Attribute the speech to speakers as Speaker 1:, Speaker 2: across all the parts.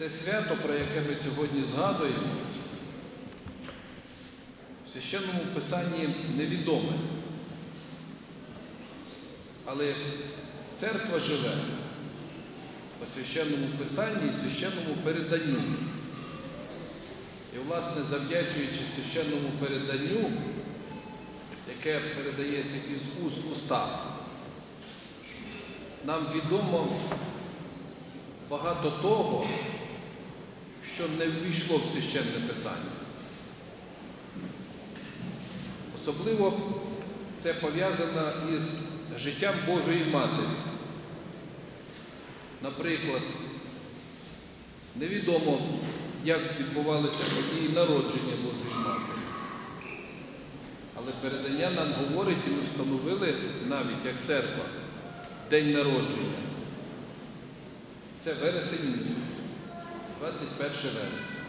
Speaker 1: Це свято, про яке ми сьогодні згадуємо, в священному писанні невідоме. Але церква живе по священному писанні і священному переданню. І, власне, завдячуючи священному переданню, яке передається із уст уста, нам відомо багато того, що не ввійшло в священне писання. Особливо це пов'язано із життям Божої Матері. Наприклад, невідомо, як відбувалися події народження Божої Матері. Але передання нам говорить, і ми встановили навіть як церква день народження. Це вересень місяць, 21 вересня.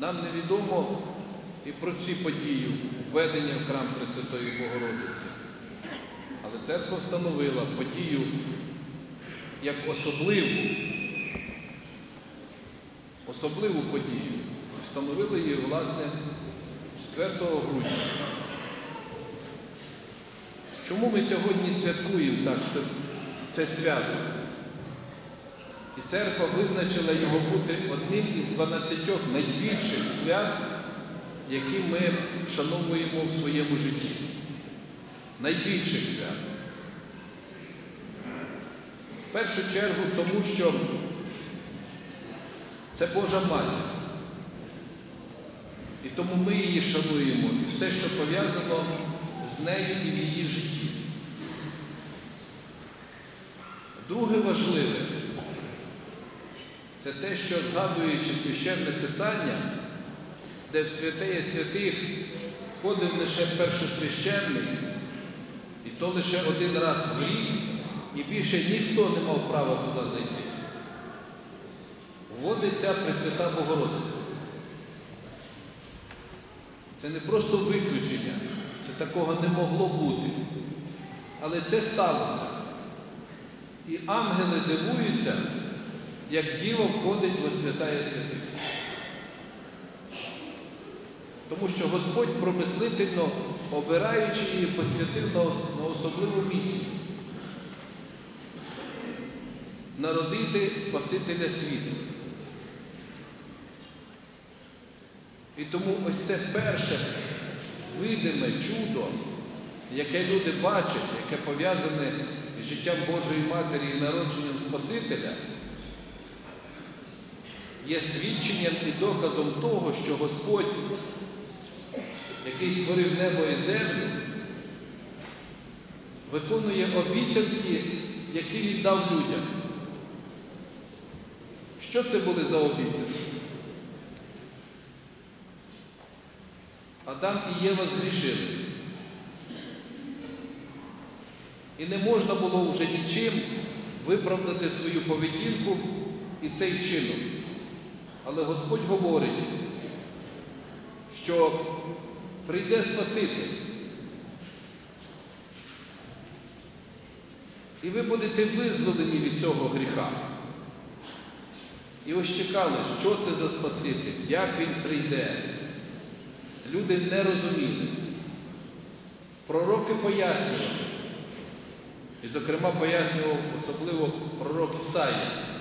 Speaker 1: Нам невідомо і про ці події введення в храм Пресвятої Богородиці. Але церква встановила подію як особливу, особливу подію. Встановили її, власне, 4 грудня. Чому ми сьогодні святкуємо так це, це свято? І церква визначила його бути одним із 12 найбільших свят, які ми вшановуємо в своєму житті. Найбільших свят. В першу чергу тому, що це Божа Матір. І тому ми її шануємо і все, що пов'язано з нею і в її житті. Друге важливе це те, що згадуючи священне Писання, де в святеє святих ходив лише першосвященник, і то лише один раз в рік, і більше ніхто не мав права туди зайти. Вводиться Пресвята Богородиця. Це не просто виключення, це такого не могло бути. Але це сталося. І ангели дивуються, як діло входить во святая святих. Тому що Господь промислительно, обираючи її, посвятив на особливу місію народити Спасителя світу. І тому ось це перше видиме чудо, яке люди бачать, яке пов'язане з життям Божої Матері і народженням Спасителя, є свідченням і доказом того, що Господь, який створив небо і землю, виконує обіцянки, які він дав людям. Що це були за обіцянки? Адам і Єва згрішили. І не можна було вже нічим виправдати свою поведінку і цей вчинок. Але Господь говорить, що прийде Спаситель. І ви будете визволені від цього гріха. І ось чекали, що це за Спаситель, як він прийде. Люди не розуміли. Пророки пояснювали. І, зокрема, пояснював особливо пророк Ісаїя.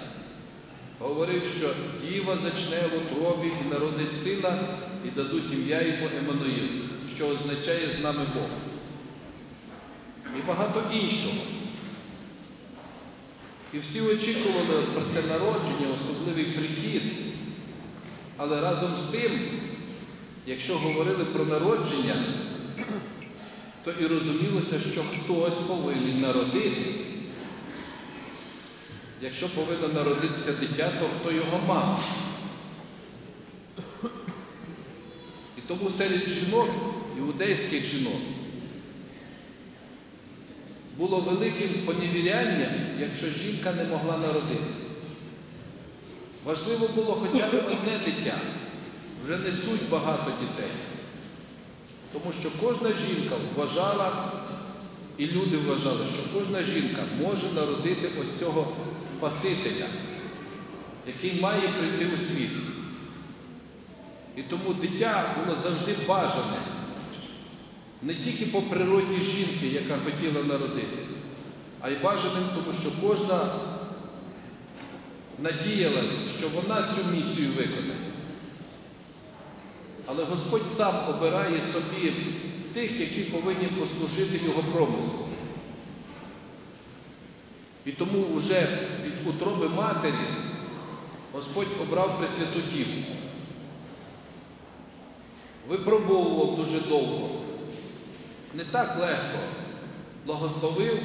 Speaker 1: Говорив, що Діва зачне в утробі і народить сина, і дадуть ім'я йому Еммануїл, що означає з нами Бог. І багато іншого. І всі очікували про це народження, особливий прихід. Але разом з тим, якщо говорили про народження, то і розумілося, що хтось повинен народити. Якщо повинно народитися дитя, то хто його мама? І тому серед жінок, іудейських жінок, було великим поневірянням, якщо жінка не могла народити. Важливо було хоча б одне дитя, вже несуть багато дітей. Тому що кожна жінка вважала І люди вважали, що кожна жінка може народити ось цього Спасителя, який має прийти у світ. І тому дитя було завжди бажане не тільки по природі жінки, яка хотіла народити, а й бажаним, тому що кожна надіялась, що вона цю місію виконає. Але Господь сам обирає собі тих, які повинні послужити Його промислу. І тому вже від утроби матері Господь обрав Пресвяту Діву. Випробовував дуже довго, не так легко, благословив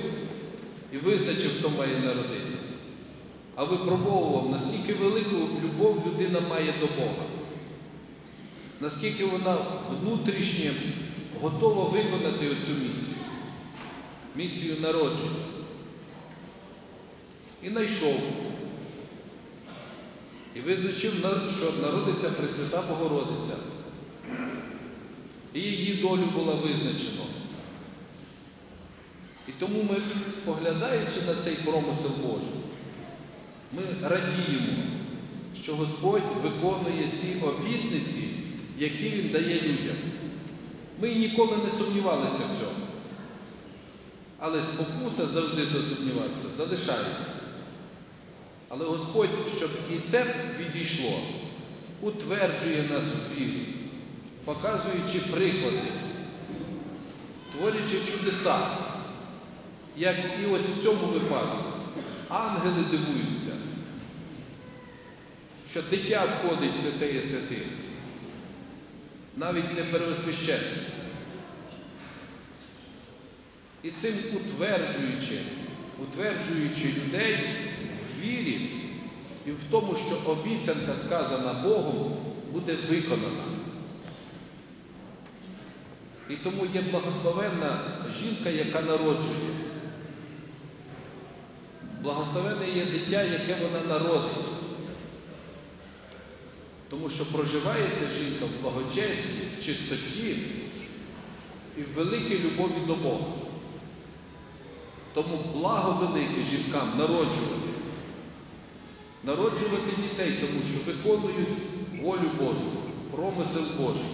Speaker 1: і визначив, хто має народити, а випробовував, наскільки велику любов людина має до Бога, наскільки вона внутрішньо готова виконати оцю місію, місію народження. І знайшов. І визначив, що народиться Пресвята Богородиця. І її долю була визначена. І тому ми, споглядаючи на цей промисел Божий, ми радіємо, що Господь виконує ці обітниці, які Він дає людям. Ми ніколи не сумнівалися в цьому. Але спокуса завжди засумніватися залишається. Але Господь, щоб і це відійшло, утверджує нас у вірі, показуючи приклади, творячи чудеса, як і ось в цьому випадку. Ангели дивуються, що дитя входить в святеє святих, навіть не переосвященне. І цим утверджуючи, утверджуючи людей в вірі і в тому, що обіцянка, сказана Богом, буде виконана. І тому є благословенна жінка, яка народжує. Благословенне є дитя, яке вона народить. Тому що проживає ця жінка в благочесті, в чистоті і в великій любові до Бога. Тому благо велике жінкам народжувати. Народжувати дітей, тому що виконують волю Божу, промисел Божий,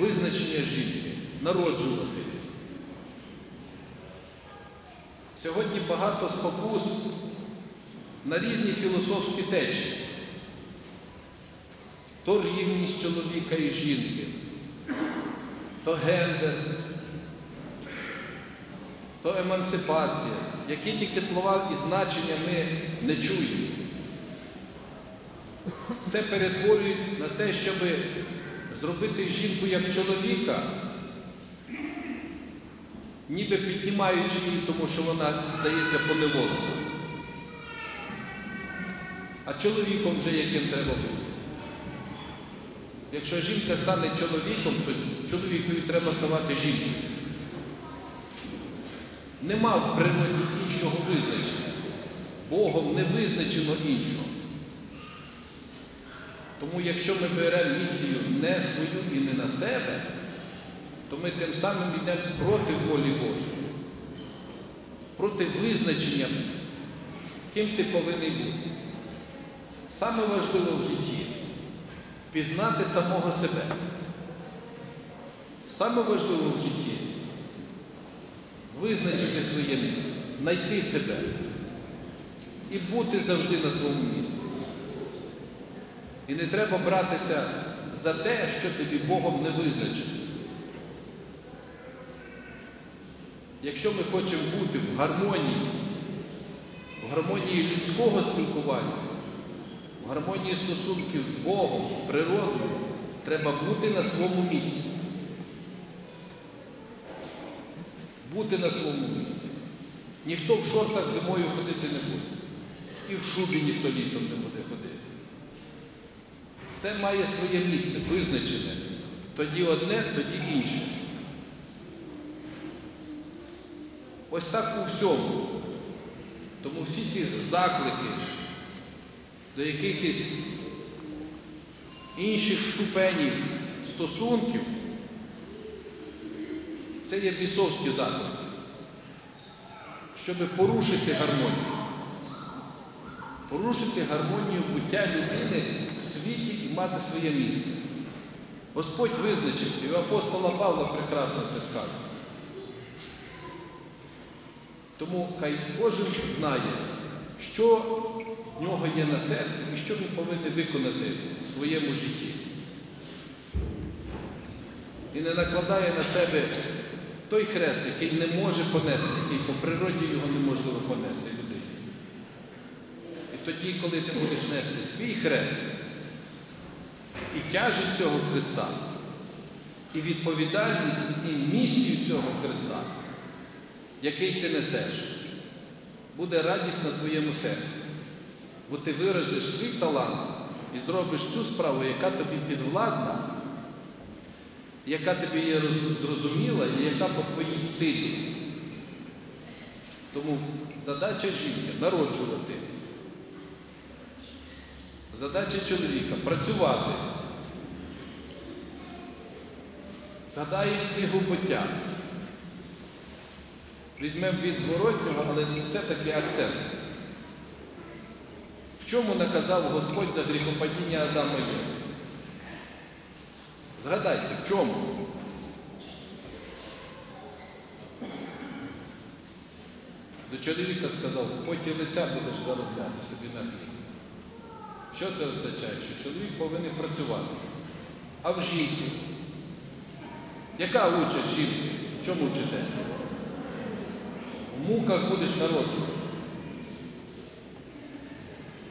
Speaker 1: визначення жінки, народжувати. Сьогодні багато спокус на різні філософські течії. То рівність чоловіка і жінки, то гендер, то емансипація, які тільки слова і значення ми не чуємо. Все перетворюють на те, щоб зробити жінку як чоловіка, ніби піднімаючи її, тому що вона, здається, поневолена. А чоловіком вже яким треба бути. Якщо жінка стане чоловіком, то чоловікові треба ставати жінкою. Нема в природі іншого визначення. Богом не визначено іншого. Тому якщо ми беремо місію не свою і не на себе, то ми тим самим йдемо проти волі Божої, проти визначення, ким ти повинен бути. Саме важливе в житті пізнати самого себе. Саме важливе в житті визначити своє місце, знайти себе і бути завжди на своєму місці. І не треба братися за те, що тобі Богом не визначено. Якщо ми хочемо бути в гармонії, в гармонії людського спілкування, в гармонії стосунків з Богом, з природою, треба бути на своєму місці. Бути на своєму місці. Ніхто в шортах зимою ходити не буде. І в шубі ніхто літом не буде ходити. Все має своє місце, визначене. Тоді одне, тоді інше. Ось так у всьому. Тому всі ці заклики до якихось інших ступенів стосунків, це є бісовські заклики. щоб порушити гармонію. Порушити гармонію буття людини в світі і мати своє місце. Господь визначив, і у апостола Павла прекрасно це сказано. Тому хай кожен знає, що в нього є на серці і що він повинен виконати в своєму житті. І не накладає на себе той хрест, який не може понести, який по природі його неможливо понести людині. І тоді, коли ти будеш нести свій хрест і тяжість цього Христа, і відповідальність і місію цього Христа, який ти несеш, буде радість на твоєму серці. Бо ти виражеш свій талант і зробиш цю справу, яка тобі підвладна, яка тобі є зрозуміла і яка по твоїй силі. Тому задача жінки народжувати. Задача чоловіка працювати. Згадай книгу буття. Візьмемо від зворотнього, але все-таки акцент. Чому наказав Господь за гріхопадіння Адама і Єви? Згадайте, в чому? До чоловіка сказав, в поті лиця будеш заробляти собі на хліб. Що це означає? Що чоловік повинен працювати. А в жінці? Яка участь жінки? В чому вчите? В муках будеш народжувати.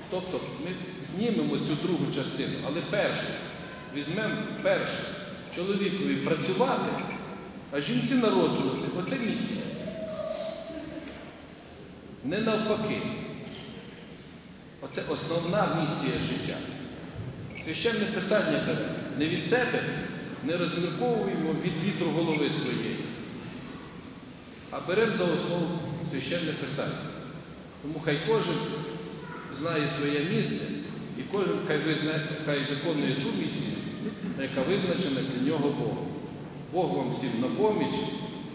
Speaker 1: Тобто ми знімемо цю другу частину, але першу, візьмемо першу чоловікові працювати, а жінці народжувати. Оце місія. Не навпаки. Оце основна місія життя. Священне писання бере не від себе, не розмірковуємо від вітру голови своєї, а беремо за основу священне писання. Тому хай кожен знає своє місце і кожен хай, визнає, хай виконує ту місію, яка визначена для нього Богом. Бог вам всім на поміч,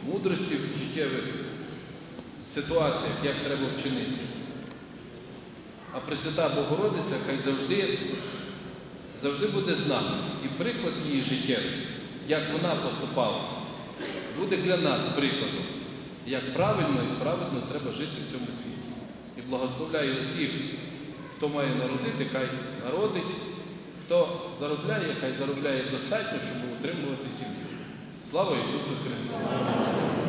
Speaker 1: мудрості в життєвих ситуаціях, як треба вчинити. А Пресвята Богородиця хай завжди, завжди буде з нами. І приклад її життєвий, як вона поступала, буде для нас прикладом, як правильно і правильно треба жити в цьому світі. І благословляю усіх, хто має народити, хай народить, хто заробляє, хай заробляє достатньо, щоб утримувати сім'ю. Слава Ісусу Христу!